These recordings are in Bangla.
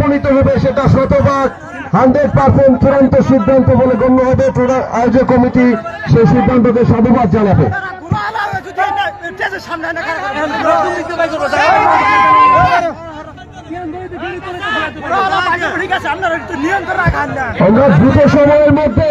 উপনীত হবে সেটা শতভাগ। হান্ড্রেড পার্সেন্ট চূড়ান্ত সিদ্ধান্ত বলে গণ্য হবে। আয়োজক কমিটি সেই সিদ্ধান্তকে সাধুবাদ জানাবে। আমরা দ্রুত সময়ের মধ্যে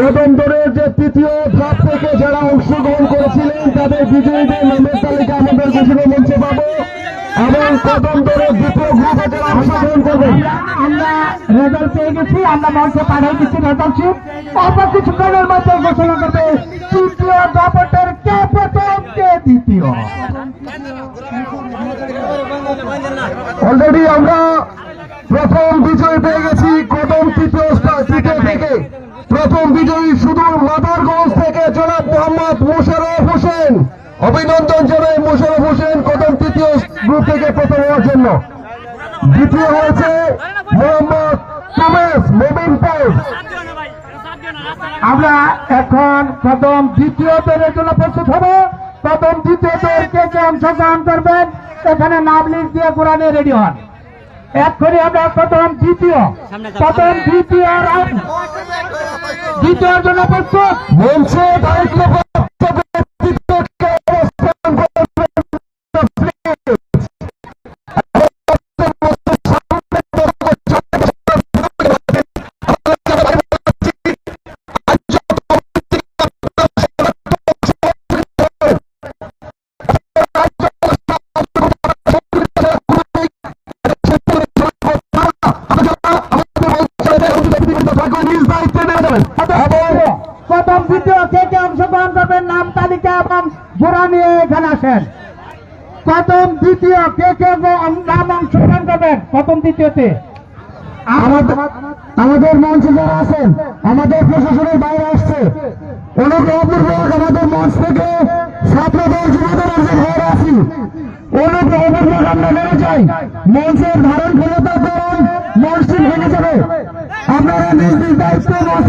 তদন্তরের যে তৃতীয় ধাপ থেকে যারা অংশগ্রহণ করেছিলেন, তাদের বিজয়ীদের নামের তালিকা আমাদের ঘোষণা মঞ্চে পাবো আমরা রেজাল্ট পেয়ে গেছি, আমরা মঞ্চে দিচ্ছি রেজাল্ট অল্প কিছুক্ষণের মধ্যে ঘোষণা করবে তৃতীয় দাপটের কে প্রথম কে দ্বিতীয় অলরেডি আমরা প্রথম বিজয় পেয়ে গেছি কদম তৃতীয় স্থান তৃতীয় থেকে প্রথম বিজয়ী শুধু মাদারগঞ্জ থেকে জনাব মোহাম্মদ মোশারফ হোসেন অভিনন্দন জানাই মোশারফ হোসেন কদম তৃতীয় গ্রুপ থেকে প্রথম হওয়ার জন্য। দ্বিতীয় হয়েছে আমরা এখন প্রথম দ্বিতীয় দলের জন্য প্রস্তুত হব। প্রথম দ্বিতীয় দল কে কে অংশগ্রহণ করবেন, এখানে নাম লিস্ট দিয়ে কোরআনে রেডি হন। এক্ষুনি আমরা প্রথম দ্বিতীয় প্রথম দ্বিতীয় দ্বিতীয়র জন্য প্রস্তুত। প্রথম দ্বিতীয় কে কে অংশগ্রহণ করবেন, নাম তালিকা এবং জোড়া নিয়ে এখানে আসেন। প্রথম দ্বিতীয় কে কে নাম অংশগ্রহণ করবেন? প্রথম দ্বিতীয়তে। আমাদের মঞ্চে যারা আছেন, আমাদের প্রশাসনের বাইরে আসছে। অনুগ্রহপূর্বক আমাদের মঞ্চ থেকে ছাত্রদল যুবদলের যে ভাইরা আছি অনুগ্রহপূর্বক আমরা নেমে যাই। মঞ্চের ধারণ ক্ষমতা করুন মঞ্চটি ভেঙে যাবে। আপনারা নিজ নিজ দায়িত্ব মঞ্চ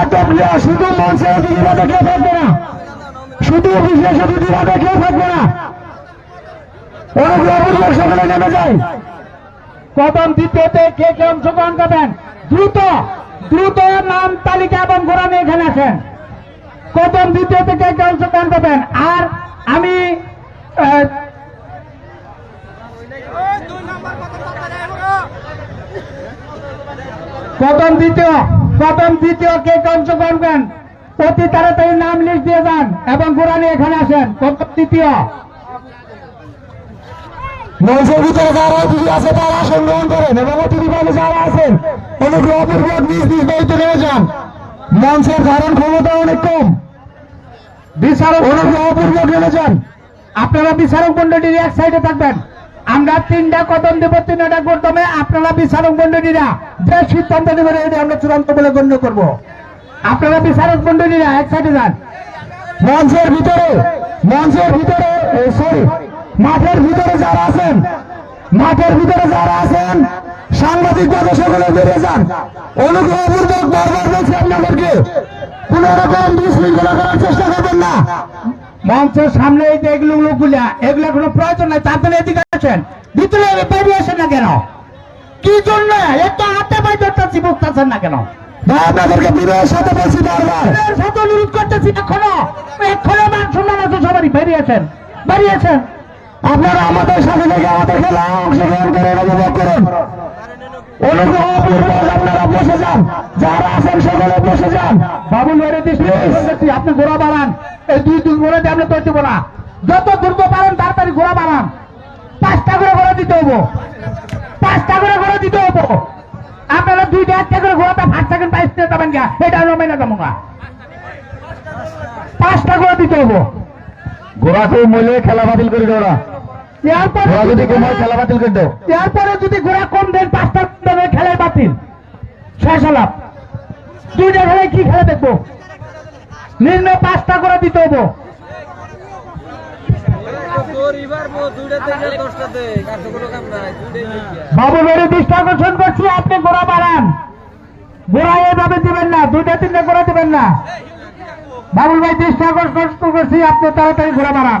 একদম শুধু মঞ্চে অতিথিরা কেউ থাকবে না। শুধু বিশেষ অতিথিরা কেউ থাকবে না। অনুগ্রহপূর্বক সকলে নেমে যায়। প্রথম দ্বিতীয়তে কে কে অংশগ্রহণ করবেন? দ্রুত দ্রুত নাম, তালিকা এবং ঘোরা নিয়ে এখানে আসেন। প্রথম দ্বিতীয়তে কে কে অংশগ্রহণ করবেন? আর আমি প্রথম দ্বিতীয় প্রথম দ্বিতীয় কে অংশগ্রহণ করেন অতি তাড়াতাড়ি নাম লিস্ট দিয়ে যান এবং নিয়ে এখানে আসেন। প্রথম দ্বিতীয়। মঞ্চের ভিতরে যারা অতিথি আছে তারা আসন করেন এবং অতিথি ভাবে যারা আছেন অনুগ্রহপূর্বক নিজ নিজ দায়িত্ব নেমে যান। মঞ্চের ধারণ ক্ষমতা অনেক কম। বিচারক অনুগ্রহপূর্বক নেমে যান। আপনারা বিচারক মন্ডলীর এক সাইডে থাকবেন। আমরা তিনটা কদম দেব, তিনটা করতে আপনারা বিচারক মন্ডলীরা যে সিদ্ধান্ত নেবেন এটা আমরা চূড়ান্ত বলে গণ্য করব। আপনারা বিচারক মন্ডলীরা এক সাইডে যান। মঞ্চের ভিতরে মঞ্চের ভিতরে সরি মাঠের ভিতরে যারা আছেন, মাঠের ভিতরে যারা আছেন, সাংবাদিক ভাবে সকলে বেরিয়ে যান। অনুগ্রহপূর্বক বারবার বলছি আপনাদেরকে, কোন রকম বিশৃঙ্খলা করার চেষ্টা করবেন না। মঞ্চের সামনে এই যে এগুলো লোকগুলা এগুলো কোনো প্রয়োজন নাই তার জন্য এদিকে আসেন। ভিতরে বেরিয়ে আসেন না কেন? কি জন্য? এত হাতে পাই ধরতেছি বুঝতেছেন না কেন? ভাই আপনাদেরকে বিনয়ের সাথে বলছি বারবার। সাথে অনুরোধ করতেছি এখনও। এখনও মান সম্মান আছে সবারই। বেরিয়েছেন বেরিয়েছেন আপনারা আমাদের সাথে থেকে আমাদের খেলা অংশগ্রহণ করেন উপভোগ করুন। অনুগ্রহপূর্বক আপনারা বসে যান। যারা আছেন সকলে বসে যান। বাবুল বাইরে দিচ্ছি আপনি ঘোড়া বাড়ান এই দুই দুই ঘোড়া দিয়ে আমরা তৈরি না যত দ্রুত পারেন তাড়াতাড়ি ঘোড়া বাড়ান পাঁচটা করে ঘোড়া দিতে হব। পাঁচটা করে ঘোড়া দিতে হব। আপনারা দুইটা একটা করে ঘোড়াটা ফার্স্ট সেকেন্ড নিয়ে যাবেন গা এটা আমরা মেনে যাব না। পাঁচটা করে দিতে হব। ঘোড়াকে মূল্যে খেলা বাতিল করে দেওয়া এরপরে ওরা যদি হয় খেলা বাতিল করে দাও। এরপরে যদি ঘোড়া কম দেন পাঁচটা দেবে খেলায় বাতিল। শেষ হলাম দুইটা খেলায় কি খেলা দেখব? নিম্ন পাঁচটা করে দিতে হব। বাবু বেড়ে দৃষ্টি আকর্ষণ করছি আপনি ঘোড়া বাড়ান। ঘোড়া এভাবে দিবেন না দুইটা তিনটা ঘোড়া দিবেন না। বাবুল ভাই দৃষ্টি আকর্ষণ করছি আপনি তাড়াতাড়ি ঘোড়া বাড়ান।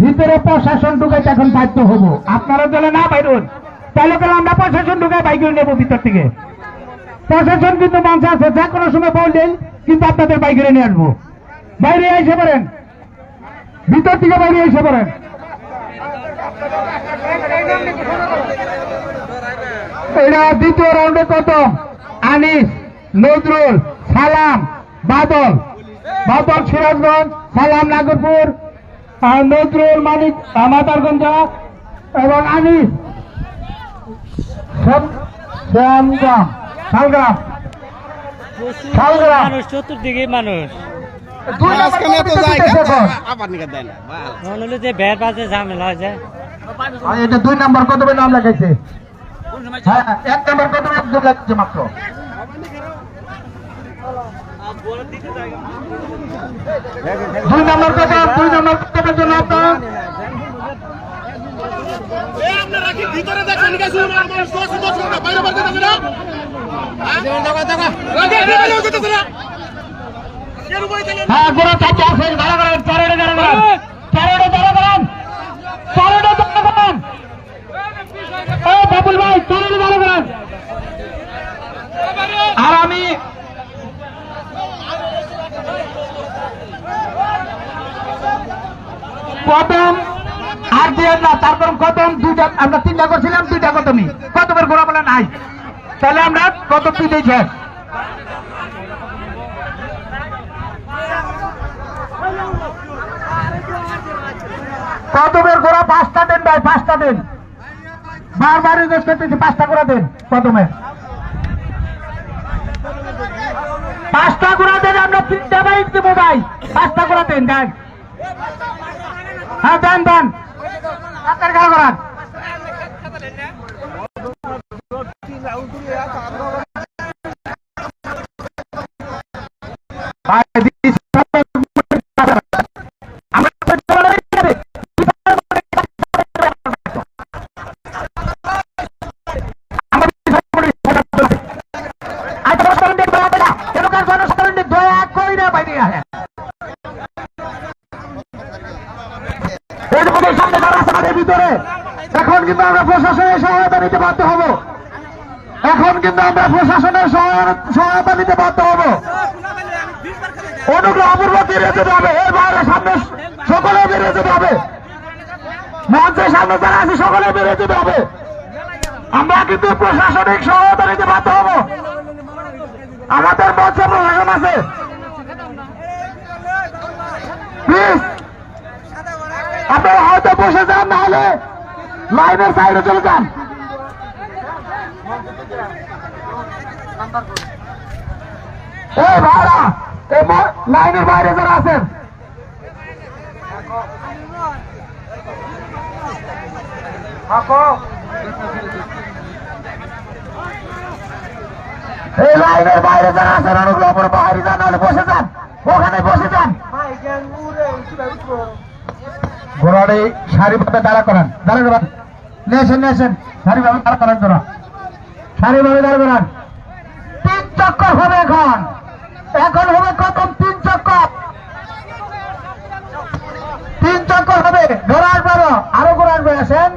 ভিতরে প্রশাসন ঢুকাইতে এখন বাধ্য হব। আপনারা চলে না বাইরুন, তাহলে কেন আমরা প্রশাসন ঢুকাই বাইক নেব ভিতর থেকে। প্রশাসন কিন্তু মঞ্চে আছে, যে কোনো সময় বললেন কিন্তু আপনাদের বাইকে নিয়ে আসব। বাইরে এসে পড়েন। ভিতর থেকে বাইরে এসে পড়েন। এটা দ্বিতীয় রাউন্ডে কত? আনিস, নজরুল, সালাম, বাদল। বাদল সিরাজগঞ্জ, সালাম নাগরপুর। নজরুল মানিক মাতারগঞ্জ এবং আনিস। শ্যাম- শ্যামগ্রাম শালগ্রাম। শালগ্রাম। মানুষ চতুর্দিকে মানুষ। দুই নম্বর মাঝখানে তো কপিতে জায়গা দিতেছে এখন। আবার নিকা দেয় না বাল। হলো যে ব্যাট বাজে ঝামেলা যায় আর এটা দুই নম্বর কদমে নাম লাগাইছে হ্যাঁ এক নম্বর একজন লাগছে মাত্র। দুই নম্বর কদম দুই নম্বর কদমের জন্য আপনার হ্যাঁ? গোড়া চারটে আছেন দাঁড়া করেন চারোটা দাঁড়া করেন। চারোটা দাঁড়া করেন। চারোটা দাঁড়া করেন। ও বাবুল ভাই চারোটা দাঁড়া করেন। আর আমি কদম আর দিয়ে না, তারপর কদম দুইটা, আমরা তিনটা করছিলাম, দুইটা কদমই কদমের গোড়া বলে নাই। তাহলে আমরা কদম দুইটাই শেষ কদমের গোড়া পাঁচটা দেন ভাই, পাঁচটা দেন। বারবার রিকোয়েস্ট করতেছি, পাঁচটা করে দেন কদমের পাঁচটা করে দেন, আমরা তিনটা বাইক দেবো ভাই। পাঁচটা করে দেন দেন। হ্যাঁ দেন দেন। আপনার খেলা করান। কিন্তু আমরা প্রশাসনের সহায়- সহায়তা নিতে বাধ্য হব। অনুগ্রহ অপূর্ব বেরিয়ে যেতে হবে। এর সামনে সকলে বেরিয়ে যেতে হবে। মঞ্চের সামনে যারা আছে সকলে বেরিয়ে যেতে হবে। আমরা কিন্তু প্রশাসনিক সহায়তা নিতে বাধ্য হব। আমাদের মঞ্চে প্রশাসন আছে। আপনারা হয়তো বসে যান না হলে লাইনের সাইডে চলে যান। এই ভাড়া এই লাইনের বাইরে যারা আছেন। এই লাইনের বাইরে যারা আছেন অনুগ্রহ করে বাইরে যান, নাহলে বসে যান। ওখানে বসে যান। ঘোড়াটি সারিভাবে দাঁড়া করান দাঁড়া করান। নেছেন নেছেন সারিভাবে দাঁড়া করান তোরা। সারিভাবে দাঁড়া করান। তিন চক্কর হবে এখন। এখন হবে কত তিন চক্কর। তিন চক্কর হবে। ঘোরা আসবে আরও, ঘোরা আসবে আসেন।